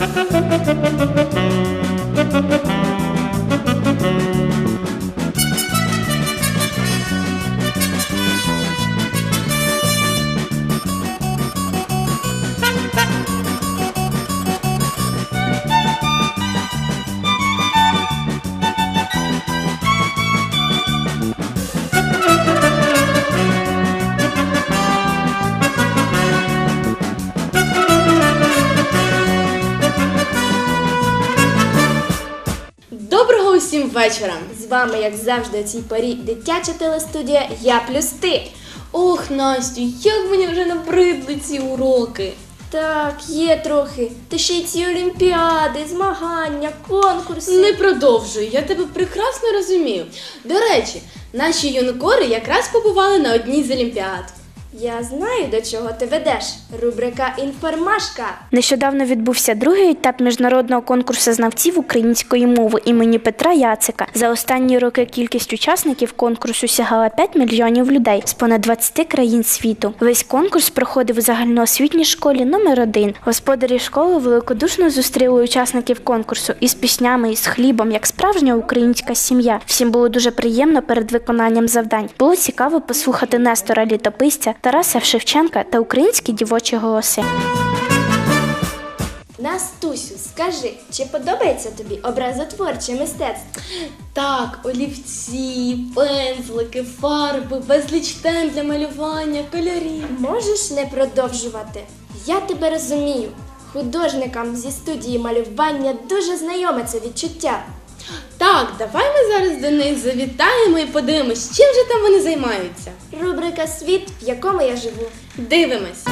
Доброго усім вечора! З вами, як завжди, у цій порі дитяча телестудія Я плюс ти. Ох, Настю, як мені вже набридли ці уроки. Так, є трохи. Та ще й ці олімпіади, змагання, конкурси. Не продовжуй, я тебе прекрасно розумію. До речі, наші юнкори якраз побували на одній з олімпіад. Я знаю, до чого ти ведеш. Рубрика Інформашка. Нещодавно відбувся другий етап міжнародного конкурсу знавців української мови імені Петра Яцика. За останні роки кількість учасників конкурсу сягала 5 мільйонів людей з понад 20 країн світу. Весь конкурс проходив у загальноосвітній школі номер 1 Господарі школи великодушно зустріли учасників конкурсу із піснями, із хлібом, як справжня українська сім'я. Всім було дуже приємно перед виконанням завдань. Було цікаво послухати Нестора Літописця, Тараса Шевченка та українські дівочі голоси. Настусю, скажи, чи подобається тобі образотворче мистецтво? Так, олівці, пензлики, фарби, безліч тем для малювання, кольорів. Можеш не продовжувати. Я тебе розумію. Художникам зі студії малювання дуже знайоме це відчуття. Так, давай ми зараз до них завітаємо і подивимось, чим же там вони займаються. Рубрика Світ, в якому я живу. Дивимось.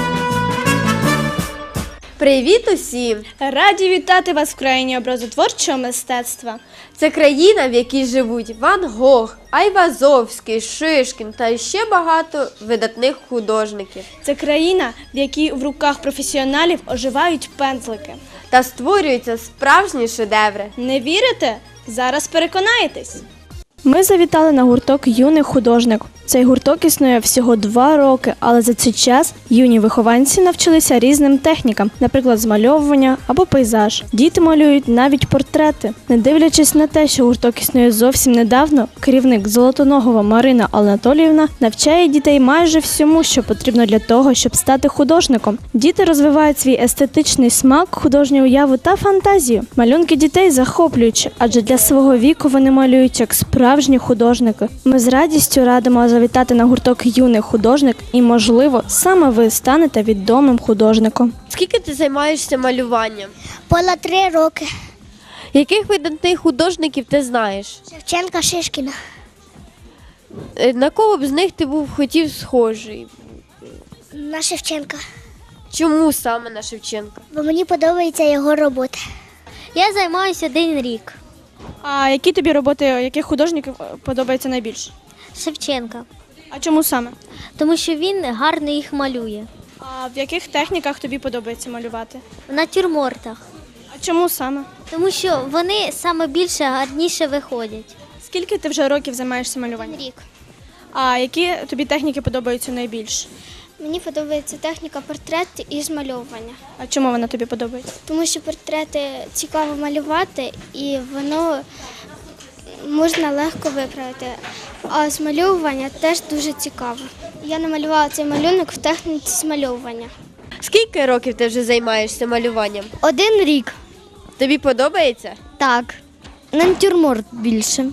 Привіт усім! Раді вітати вас в країні образотворчого мистецтва. Це країна, в якій живуть Ван Гог, Айвазовський, Шишкін та ще багато видатних художників. Це країна, в якій в руках професіоналів оживають пензлики. Та створюються справжні шедеври. Не вірите? Зараз переконаєтесь. Ми завітали на гурток юний художник. Цей гурток існує всього два роки, але за цей час юні вихованці навчилися різним технікам, наприклад, змальовування або пейзаж. Діти малюють навіть портрети. Не дивлячись на те, що гурток існує зовсім недавно, керівник Золотоногова Марина Анатоліївна навчає дітей майже всьому, що потрібно для того, щоб стати художником. Діти розвивають свій естетичний смак, художню уяву та фантазію. Малюнки дітей захоплюючі, адже для свого віку вони малюють як справжні художники. Ми з радістю радимо завітати на гурток юний художник, і, можливо, саме ви станете відомим художником. Скільки ти займаєшся малюванням? Понад три роки. Яких видатних художників ти знаєш? Шевченка Шишкіна. Е, На кого б з них ти був хотів схожий? На Шевченка. Чому саме на Шевченка? Бо мені подобається його робота. Я займаюся один рік. А які тобі роботи, яких художників е, подобається найбільше? Шевченка. А чому саме? Тому що він гарно їх малює. А в яких техніках тобі подобається малювати? В натюрмортах. А чому саме? Тому що вони саме більше гарніше виходять. Скільки ти вже років займаєшся малюванням? Рік. А які тобі техніки подобаються найбільше? Мені подобається техніка портрет і змальовування. А чому вона тобі подобається? Тому що портрети цікаво малювати і воно можна легко виправити. А змальовування теж дуже цікаво. Я намалювала цей малюнок в техніці змальовування. Скільки років ти вже займаєшся малюванням? Один рік. Тобі подобається? Так. Натюрморт більше.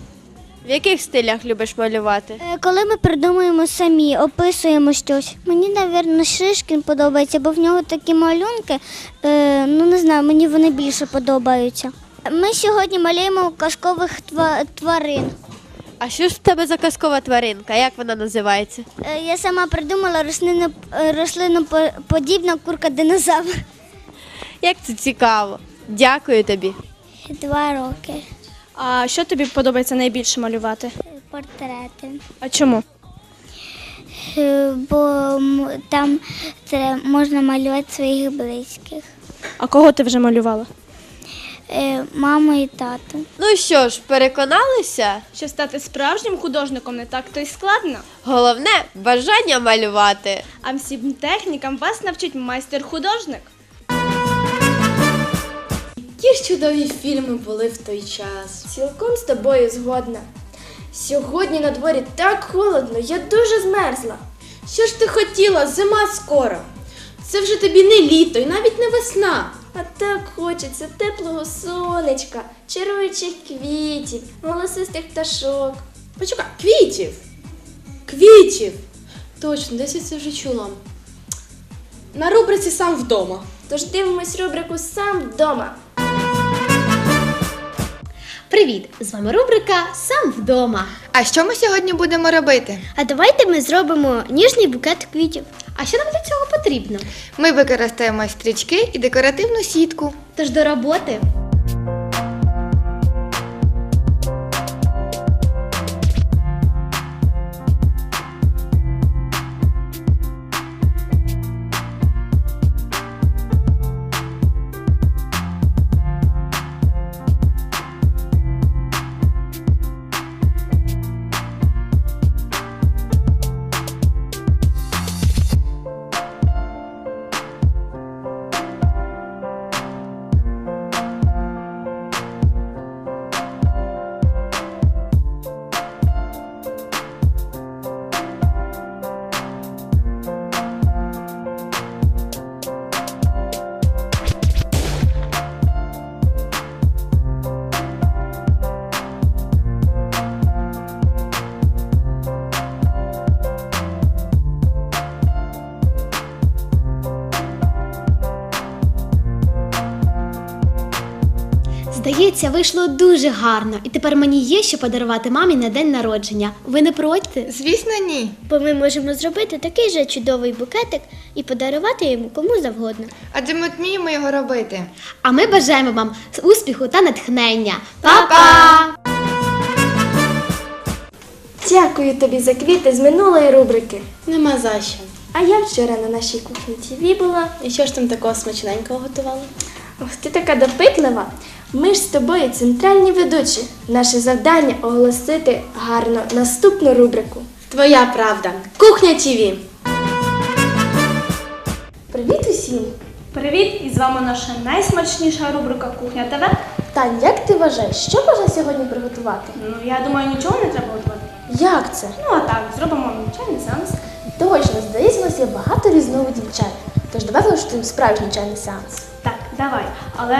В яких стилях любиш малювати? Е, Коли ми придумуємо самі, описуємо щось. Мені, мабуть, Шишкін подобається, бо в нього такі малюнки, е, ну не знаю, мені вони більше подобаються. Ми сьогодні малюємо казкових тварин. А що ж в тебе за казкова тваринка? Як вона називається? Е, Я сама придумала рослину, е, рослиноподібна курка динозавр. Як це цікаво. Дякую тобі. Два роки. А що тобі подобається найбільше малювати? Портрети. А чому? Е, Бо м, там це можна малювати своїх близьких. А кого ти вже малювала? Е, Маму і тату. Ну що ж, переконалися? Що стати справжнім художником не так то й складно. Головне бажання малювати. А всім технікам вас навчить майстер-художник. Які ж чудові фільми були в той час. Цілком з тобою згодна. Сьогодні на дворі так холодно, я дуже змерзла. Що ж ти хотіла? Зима скоро. Це вже тобі не літо і навіть не весна. А так хочеться теплого сонечка, чаруючих квітів, голосистих пташок. Почекай, квітів. Квітів. Точно, десь я це вже чула. На рубриці сам вдома. Тож дивимось рубрику сам вдома. Привіт! З вами рубрика Сам вдома. А що ми сьогодні будемо робити? А давайте ми зробимо ніжний букет квітів. А що нам для цього потрібно? Ми використаємо стрічки і декоративну сітку. Тож до роботи. Здається, вийшло дуже гарно, і тепер мені є що подарувати мамі на день народження. Ви не проти? Звісно, ні. Бо ми можемо зробити такий же чудовий букетик і подарувати йому кому завгодно. Адже ми вміємо його робити. А ми бажаємо вам успіху та натхнення. Па-па! Дякую тобі за квіти з минулої рубрики. Нема за що. А я вчора на нашій кухні ТВ була. І що ж там такого смачненького готувала? Ох, ти така допитлива. Ми ж з тобою центральні ведучі. Наше завдання оголосити гарно наступну рубрику. Твоя правда. Кухня ТВ. Привіт усім! Привіт! І з вами наша найсмачніша рубрика Кухня ТВ. Тань, як ти вважаєш, що можна сьогодні приготувати? Ну я думаю, нічого не треба готувати. Як це? Ну а так, зробимо чайний сеанс. Точно, здається, у нас є багато різновидів чаю. Тож давай влаштуємо справжній чайний сеанс. Так, давай. Але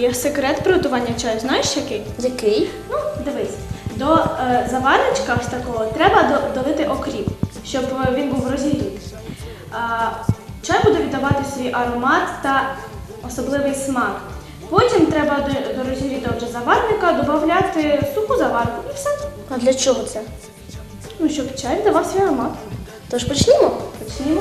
є секрет приготування чаю. Знаєш який? Який? Ну, дивись, до е, заварничка ось такого треба до, долити окріп, щоб е, він був розігрітий. Чай буде віддавати свій аромат та особливий смак. Потім треба до, до розігрітого вже заварника додати суху заварку і все. А для чого це? Ну, щоб чай давав свій аромат. Тож почнімо. Почнімо.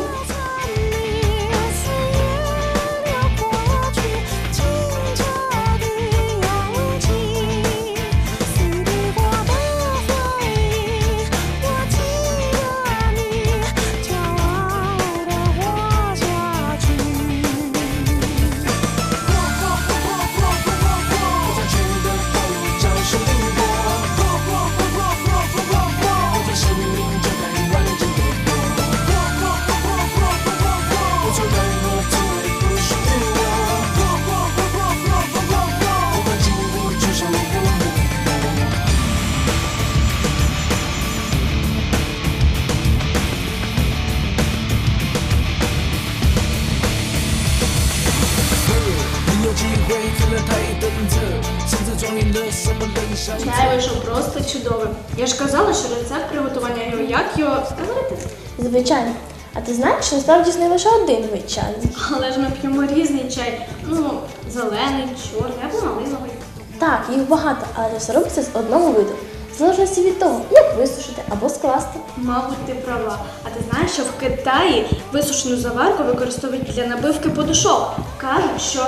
Чай вийшов просто чудовим. Я ж казала, що рецепт приготування його, як його сказати? Звичайно. А ти знаєш, що насправді існує лише один вид чаю? Але ж ми п'ємо різний чай. Ну, зелений, чорний або малиновий. Так, їх багато, але все робиться з одного виду. В залежності від того, як висушити або скласти. Мабуть, ти права. А ти знаєш, що в Китаї висушену заварку використовують для набивки подушок. Кажуть, що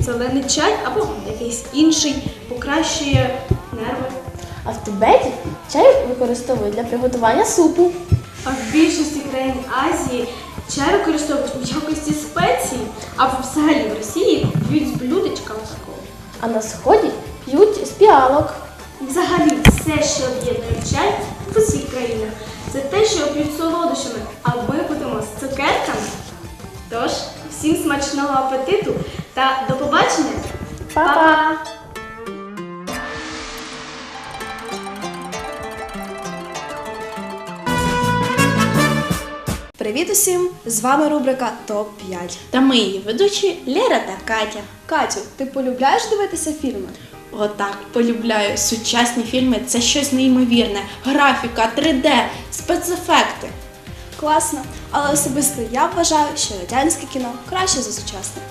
зелений чай або якийсь інший покращує. А в Тибеті чай використовують для приготування супу. А в більшості країн Азії чай використовують у якості спецій, а взагалі в Росії п'ють з блюдечка такого. А на сході п'ють з піалок. Взагалі, все, що об'єднує чай в усіх країнах, це те, що п'ють солодощами, а ми будемо з цукерками. Тож, всім смачного апетиту та до побачення! Па-па! Привіт усім! З вами рубрика Топ 5 Та ми її ведучі Лера та Катя. Катю, ти полюбляєш дивитися фільми? Отак, полюбляю. Сучасні фільми це щось неймовірне. Графіка, 3D, спецефекти. Класно, але особисто я вважаю, що радянське кіно краще за сучасне.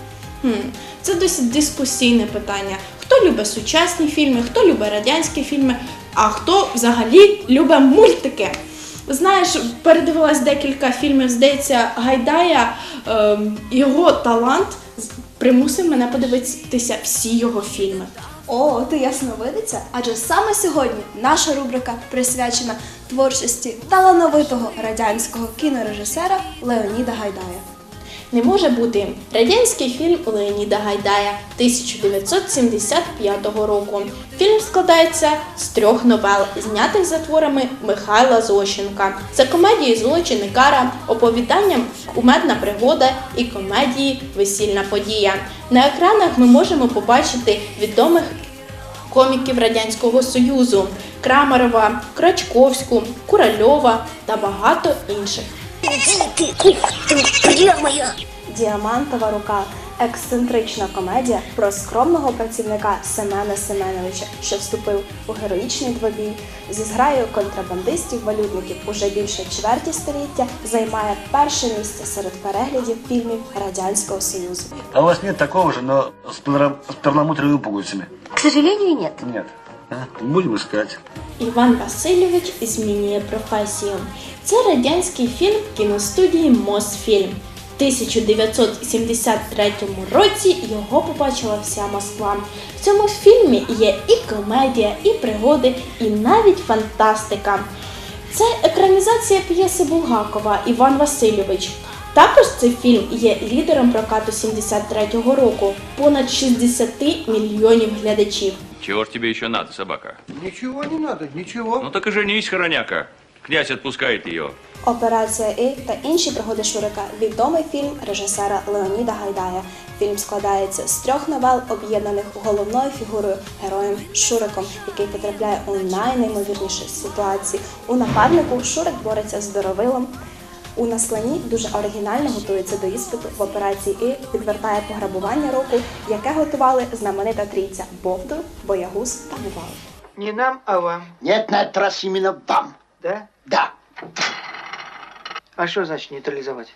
Хм, це досить дискусійне питання. Хто любить сучасні фільми, хто любить радянські фільми, а хто взагалі любить мультики. Знаєш, передивилась декілька фільмів, здається, Гайдая, ем, його талант примусив мене подивитися всі його фільми. О, ти ясновидиця, адже саме сьогодні наша рубрика присвячена творчості талановитого радянського кінорежисера Леоніда Гайдая. Не може бути радянський фільм Леоніда Гайдая 1975 року. Фільм складається з трьох новел, знятих за творами Михайла Зощенка. Це комедії Злочин і кара, оповіданням Кумедна пригода і комедії Весільна подія. На екранах ми можемо побачити відомих коміків Радянського Союзу Крамарова, Крачковську, Куральова та багато інших. Діамантова рука ексцентрична комедія про скромного працівника Семена Семеновича, що вступив у героїчний двобій зі зграєю контрабандистів-валютників уже більше чверті століття займає перше місце серед переглядів фільмів Радянського Союзу. А у вас нет такого же, но с перламутровыми пуговицами? К сожалению, нет. Нет. Будем искать. Іван Васильович змінює професію. Це радянський фільм кіностудії Мосфільм. У 1973 році його побачила вся Москва. В цьому фільмі є і комедія, і пригоди, і навіть фантастика. Це екранізація п'єси Булгакова Іван Васильович. Також цей фільм є лідером прокату 73-го року. Понад 60 мільйонів глядачів. Чего ж тебе еще надо, собака? Ничего не надо, ничего. Ну так и женись, хороняка. Князь отпускает ее. Операція І та інші пригоди Шурика відомий фільм режисера Леоніда Гайдая. Фільм складається з трьох новел, об'єднаних головною фігурою героєм Шуриком, який потрапляє у найнеймовірніші ситуації. У нападнику Шурик бореться з здоровилом. У наслані дуже оригінально готується до іспиту в операції І відвертає пограбування року, яке готували знаменита трійця Бовдур, Боягуз та Бувал. Не нам, а вам. Нет, на этот раз именно вам. Да? Да. А что значит нейтрализовать?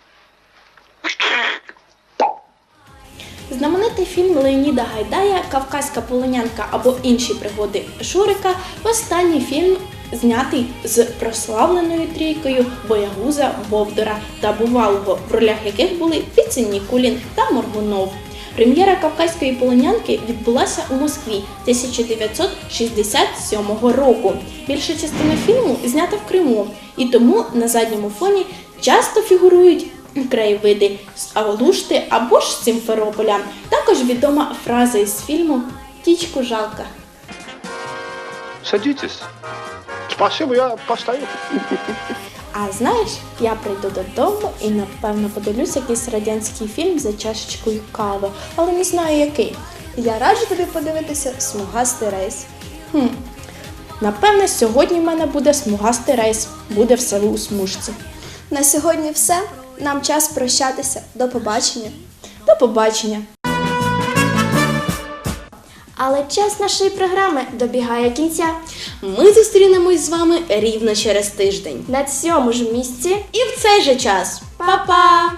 Знаменитий фільм Леоніда Гайдая Кавказька полонянка або інші пригоди Шурика останній фільм знятий з прославленою трійкою Боягуза, Бовдора та Бувалого, в ролях яких були Віцин Нікулін та Моргунов. Прем'єра Кавказької полонянки відбулася у Москві 1967 року. Більша частина фільму знята в Криму, і тому на задньому фоні часто фігурують краєвиди з Алушти або ж з. Також відома фраза із фільму Тічку жалка. Садитесь. Спасибо, я постою. А знаєш, я прийду додому і напевно подивлюсь якийсь радянський фільм за чашечкою кави, але не знаю який. Я раджу тобі подивитися смугастий рейс. Хм. Напевне, сьогодні в мене буде смугастий рейс, буде все у смужці. На сьогодні все. Нам час прощатися. До побачення. До побачення! Але час нашої програми добігає кінця. Ми зустрінемось з вами рівно через тиждень. На цьому ж місці І в цей же час. Па-па!